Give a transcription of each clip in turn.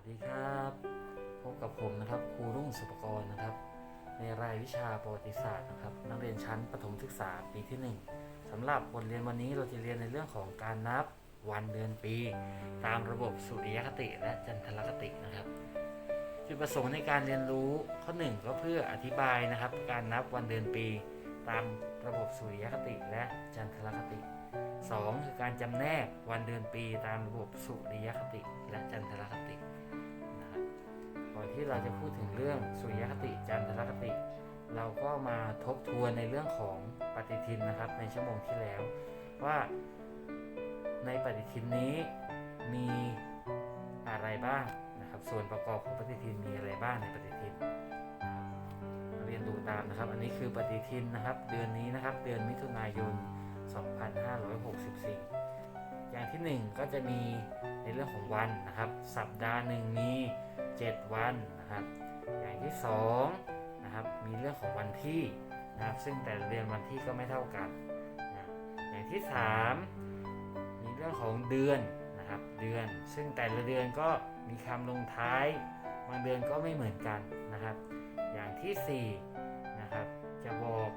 วัสดีครับ พบกับผมนะครับครูรุ่งสุปกรณ์นะครับ ในรายวิชาประวัติศาสตร์นะครับ นักเรียนชั้นประถมศึกษาปีที่ 1สำหรับบทเรียนวันนี้เราจะเรียนในเรื่องของการนับวันเดือนปี ตามระบบสุริยคติและจันทรคตินะครับ จุดประสงค์ในการเรียนรู้ข้อหนึ่งก็เพื่ออธิบายนะครับ การนับวันเดือนปี ตามระบบสุริยคติและจันทรคติ 2 คือการจำแนกวันเดือนปีตามระบบสุริยคติและจันทรคติ ก่อนที่เราจะพูดถึงเรื่องสุริยคติจันทรคติ เราก็มาทบทวนในเรื่องของปฏิทินนะครับ ในชั่วโมงที่แล้ว ว่าในปฏิทินนี้มีอะไรบ้างนะครับ ส่วนประกอบของปฏิทินมีอะไรบ้างในปฏิทินนะครับเรียนดูตามนะครับ อันนี้คือปฏิทินนะครับ เดือนนี้นะครับ เดือนมิถุนายน 2564 อย่างที่ 1 ก็จะมี เรื่องของวันนะครับ สัปดาห์หนึ่งมี 7 วันนะครับ อย่างที่2นะครับมีเรื่องของวันที่นะครับซึ่งแต่ละเดือนวันที่ก็ไม่เท่ากันนะอย่างที่ 3 มีเรื่องของเดือนนะครับเดือน ซึ่งแต่ละเดือนก็มีคำลงท้ายบางเดือนก็ไม่เหมือนกันนะครับ อย่างที่4นะครับจะบอก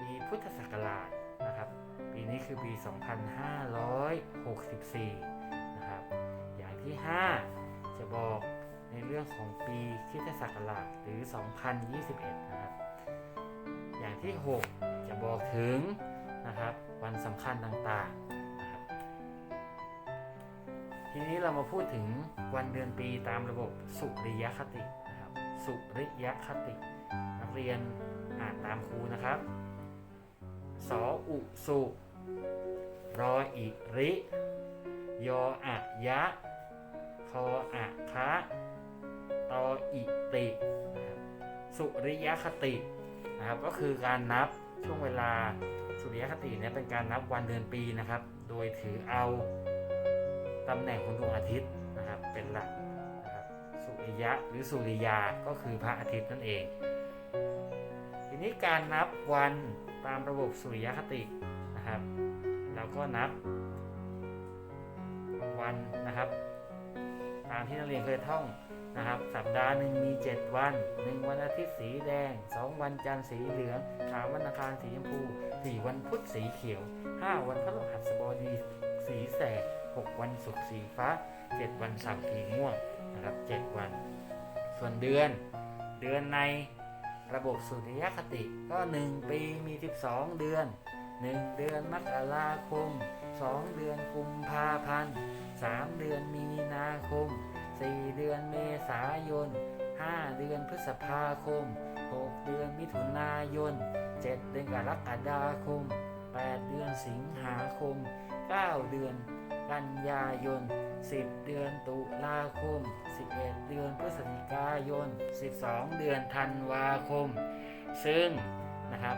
ปีพุทธศักราชนะครับ ปีนี้คือปี 2564 ที่ 5 จะบอกในเรื่องของปีคิตศักราชหรือ 2021 นะครับ อย่างที่ 6 จะบอกถึงนะครับวันสำคัญต่างๆนะครับทีนี้เรามาพูดถึงวันเดือนปีตามระบบสุริยคตินะครับ สุริยคติ นักเรียนอ่านตามครูนะครับสออุสุรออิริ ยออะยะ คออะคะตออิตินะครับสุริยคตินะครับก็คือการนับช่วงเวลาสุริยคติเนี่ยเป็นการนับวันเดือนปีนะครับ โดยถือเอาตำแหน่งของดวงอาทิตย์นะครับเป็นหลักนะครับสุริยะหรือสุริยาก็คือพระอาทิตย์นั่นเอง ทีนี้การนับวันตามระบบสุริยคตินะครับเราก็นับวันนะครับามที่นักเรียนเคยท่องนะครับ สัปดาห์หนึ่งมี 7 วัน 1 วันอาทิตย์สีแดง 2 วันจันทร์สีเหลือง 3 วันอังคารสีชมพู 4 วันพุธสีเขียว 5 วันพฤหัสบดีสีแสด 6 วันศุกร์สีฟ้า 7 วันเสาร์สีม่วงนะครับ 7 วัน ส่วนเดือน เดือนในระบบสุริยคติก็ 1 ปีมี 12 เดือน 1เดือนมกราคม2เดือนกุมภาพันธ์3เดือนมีนาคม4เดือนเมษายน5เดือนพฤษภาคม6เดือนมิถุนายน7เดือนกรกฎาคม8เดือนสิงหาคม9เดือนกันยายน10เดือนตุลาคม11เอ็ดเดือนพฤศจิกายน12เดือนธันวาคม ซึ่งนะครับ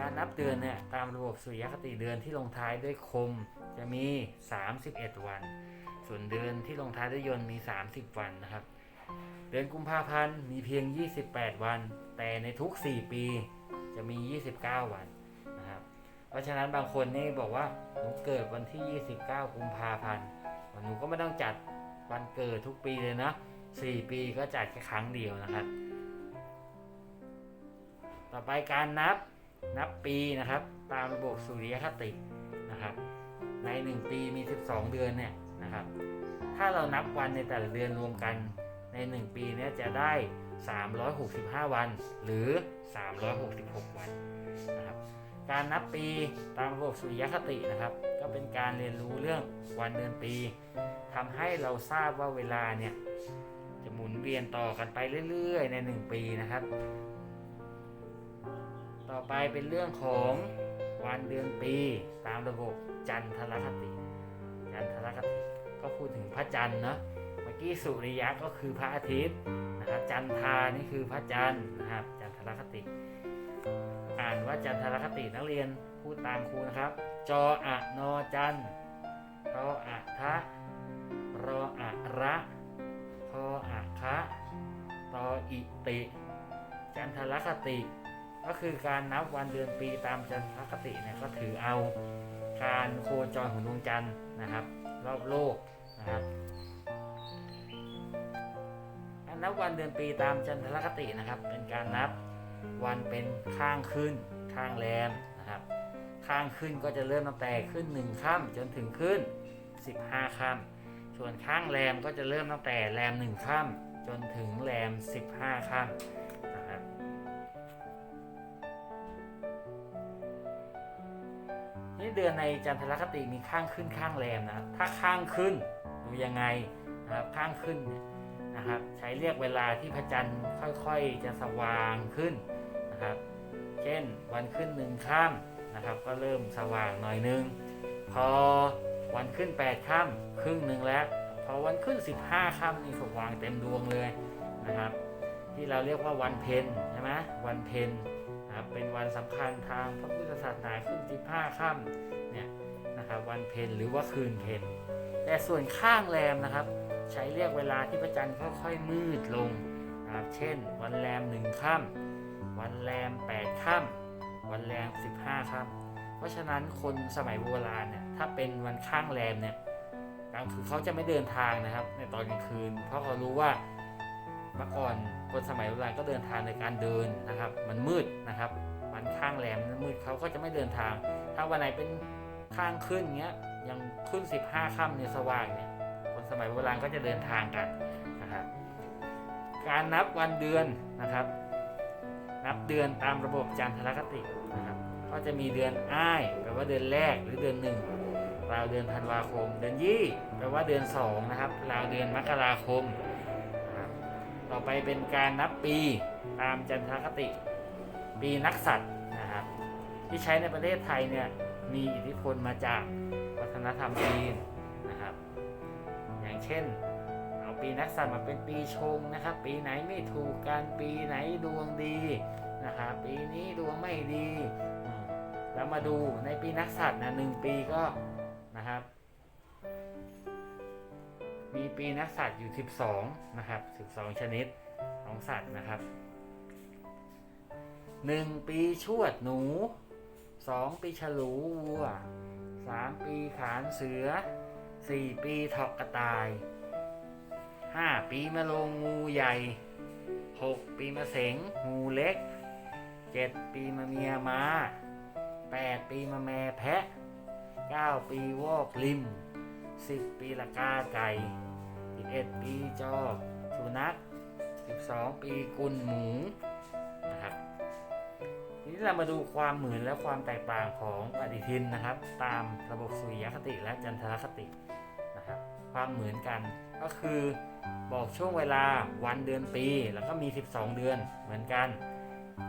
การนับเดือนเนี่ยตามระบบสุริยคติเดือนที่ลงท้ายด้วยคมจะมี 31 วัน ส่วนเดือนที่ลงท้ายด้วยยนต์มี 30 วันนะครับ เดือนกุมภาพันธ์มีเพียง 28 วัน แต่ในทุก 4 ปีจะมี 29 วันนะครับ เพราะฉะนั้นบางคนนี่บอกว่าหนูเกิดวันที่ 29 กุมภาพันธ์หนูก็ไม่ต้องจัดวันเกิดทุกปีเลยนะ4 ปีก็จัดแค่ครั้งเดียวนะครับ ต่อไปการนับ นับปีนะครับ ตามระบบสุริยคตินะครับ ใน 1 ปีมี 12 เดือนเนี่ยนะครับ ถ้าเรานับวันในแต่ละเดือนรวมกันใน 1 ปีเนี่ยจะได้ 365 วันหรือ 366 วันนะครับการนับปีตามระบบสุริยคตินะครับ ก็เป็นการเรียนรู้เรื่องวันเดือนปีทำให้เราทราบว่าเวลาเนี่ยจะหมุนเวียนต่อกันไปเรื่อยๆ ใน 1 ปีนะครับ ต่อไปเป็นเรื่องของวันเดือนปีตามระบบจันทรคติ จันทรคติก็พูดถึงพระจันทร์เนาะเมื่อกี้สุริยะก็คือพระอาทิตย์นะครับจันทรานี่คือพระจันทร์นะครับจันทรคติ อ่านว่าจันทรคตินักเรียนพูดตามครูนะครับ จออะนอจันรออะทะรออะระพออะคะตออิติ จันทรคติ ก็คือการนับวันเดือนปีตามจันทรคติเนี่ยก็ถือเอาการโคจรของดวงจันทร์นะครับ รอบโลกนะครับการนับวันเดือนปีตามจันทรคตินะครับ เป็นการนับวันเป็นข้างขึ้นข้างแรมนะครับ ข้างขึ้นก็จะเริ่มตั้งแต่ขึ้นหนึ่งค่ำจนถึงขึ้น 15ค่ำส่วนข้างแรมก็จะเริ่มตั้งแต่แรมหนึ่งค่ำจนถึงแรม 15ค่ำ นี่เดือนในจันทรคติมีข้างขึ้นข้างแรมนะครับถ้าข้างขึ้นดูยังไงนะครับข้างขึ้นนะครับใช้เรียกเวลาที่พระจันทร์ค่อยๆ จะสว่างขึ้นนะครับ เช่นวันขึ้นหนึ่งค่ำนะครับ ก็เริ่มสว่างหน่อยนึง พอวันขึ้น8ค่ำครึ่งหนึ่งแล้ว พอวันขึ้น 15ค่ำนี่สว่างเต็มดวงเลยนะครับ ที่เราเรียกว่าวันเพ็ญใช่ไหมวันเพ็ญ นะครับเป็นวันสำคัญทางพระพุทธศาสนาขึ้น15ค่ำเนี่ยนะครับวันเพ็ญหรือว่าคืนเพ็ญแต่ส่วนข้างแรมนะครับ ใช้เรียกเวลาที่พระจันทร์ค่อยๆมืดลงนะครับเช่น วันแรมหนึ่งค่ำวันแรมแปดค่ำวันแรมสิบห้าค่ำเพราะฉะนั้นคนสมัยโบราณเนี่ยถ้าเป็นวันข้างแรมเนี่ยกลางคืนเขาจะไม่เดินทางนะครับ ในตอนกลางคืน เพราะเขารู้ว่า มื่อก่อนคนสมัยโบราณก็เดินทางในการเดินนะครับ มันมืดนะครับวันข้างแรมมันมืดเขาก็จะไม่เดินทาง ถ้าวันไหนเป็นข้างขึ้นเงี้ยยังขึ้น 15ค่ำเนี่ยสว่างเนี่ยคนสมัยโบราณก็จะเดินทางกันนะครับการนับวันเดือนนะครับ นับเดือนตามระบบจันทรคตินะครับ ก็จะมีเดือนอ้ายแปลว่าเดือนแรกหรือเดือนหนึ่งราวเดือนธันวาคม เดือนยี่แปลว่าเดือนสองนะครับราวเดือนมกราคม ต่อไปเป็นการนับปีตามจันทรคติ ปีนักสัตว์นะครับ ที่ใช้ในประเทศไทยเนี่ยมีอิทธิพลมาจากวัฒนธรรมจีนนะครับ อย่างเช่น เอาปีนักสัตว์มาเป็นปีชงนะครับ ปีไหนไม่ถูกกันปีไหนดวงดีนะครับปีนี้ดวงไม่ดี แล้วมาดูในปีนักสัตว์นะหนึ่งปีก็นะครับ มีปีนักสัตว์อยู่ 12 นะครับ 12 ชนิดของสัตว์นะครับ 1 ปีชวดหนู 2 ปีฉลูวัว 3 ปีขานเสือ 4 ปีเถอกกระต่าย 5 ปีมะโรงงูใหญ่ 6 ปีมะเสงงูเล็ก 7 ปีมะเมียม้า 8 ปีมะแม่แพะ 9 ปีวอกลิม 10 ปีละกาไก่ 11 ปีจอสุนัข 12 ปีกุลหมูนะครับทีนี้เรามาดูความเหมือนและความแตกต่างของปฏิทินนะครับ ตามระบบสุริยคติและจันทรคตินะครับ ความเหมือนกันก็คือบอกช่วงเวลาวันเดือนปี แล้วก็มี 12 เดือนเหมือนกัน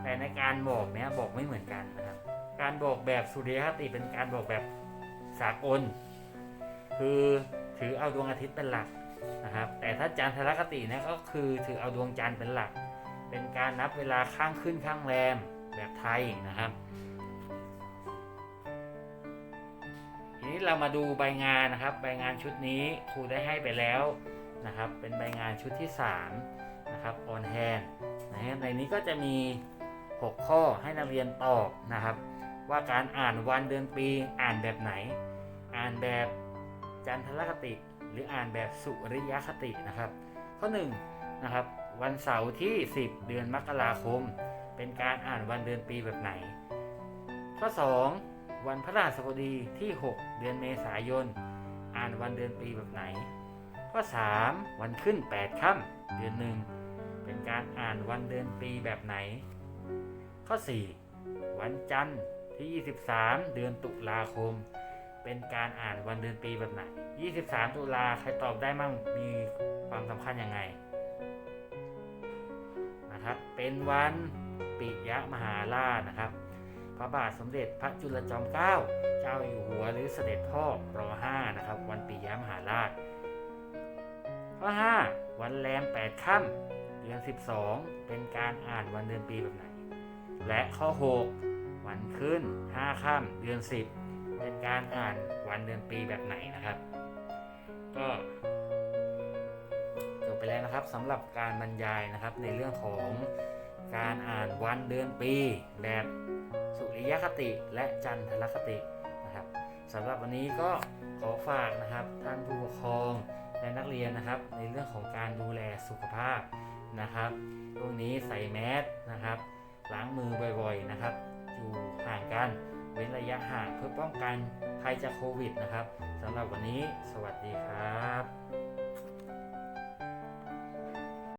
แต่ในการบอกเนี้ยบอกไม่เหมือนกันนะครับ การบอกแบบสุริยคติเป็นการบอกแบบสากล คือถือเอาดวงอาทิตย์เป็นหลักนะครับ แต่ถ้าจันทรคติเนี่ยก็คือถือเอาดวงจันทร์เป็นหลัก เป็นการนับเวลาข้างขึ้นข้างแรมแบบไทยนะครับทีนี้เรามาดูใบงานนะครับ ใบงานชุดนี้ครูได้ให้ไปแล้วนะครับ เป็นใบงานชุดที่3นะครับออนแฮนนะในนี้ก็จะมี 6 ข้อให้นักเรียนตอบนะครับ ว่าการอ่านวันเดือนปีอ่านแบบไหน อ่านแบบ จันทรคติ หรืออ่านแบบสุริยคตินะครับ ข้อ1นะครับวันเสาร์ที่ 10 เดือนมกราคม เป็นการอ่านวันเดือนปีแบบไหน ข้อ 2 วันพฤหัสบดีที่ 6 เดือนเมษายน อ่านวันเดือนปีแบบไหน ข้อ 3 วันขึ้น 8ค่ำเดือนหนึ่งเป็นการอ่านวันเดือนปีแบบไหน ข้อ 4 วันจันทร์ที่ 23 เดือนตุลาคม เป็นการอ่านวันเดือนปีแบบไหน 23 ตุลาใครตอบได้มั่งมีความสำคัญยังไงนะครับ เป็นวันปิยมหาราชนะครับ พระบาทสมเด็จพระจุลจอมเกล้า เจ้าอยู่หัวหรือเสด็จพ่อรอ5นะครับ วันปิยมหาราช ข้อ 5 วันแรม8ค่ำเดือน 12 เป็นการอ่านวันเดือนปีแบบไหน และข้อ 6 วันขึ้น5ค่ำเดือน 10 เป็นการอ่านวันเดือนปีแบบไหนนะครับ ก็จบไปแล้วนะครับสำหรับการบรรยายนะครับในเรื่องของการอ่านวันเดือนปี แบบสุริยคติและจันทรคตินะครับสำหรับวันนี้ก็ขอฝากนะครับท่านผู้ปกครองและนักเรียนนะครับ ในเรื่องของการดูแลสุขภาพนะครับช่วงนี้ใส่แมสนะครับ ล้างมือบ่อยๆนะครับ อยู่ห่างกัน เว้นระยะห่างเพื่อป้องกันภัยจากโควิดนะครับสำหรับวันนี้ สวัสดีครับ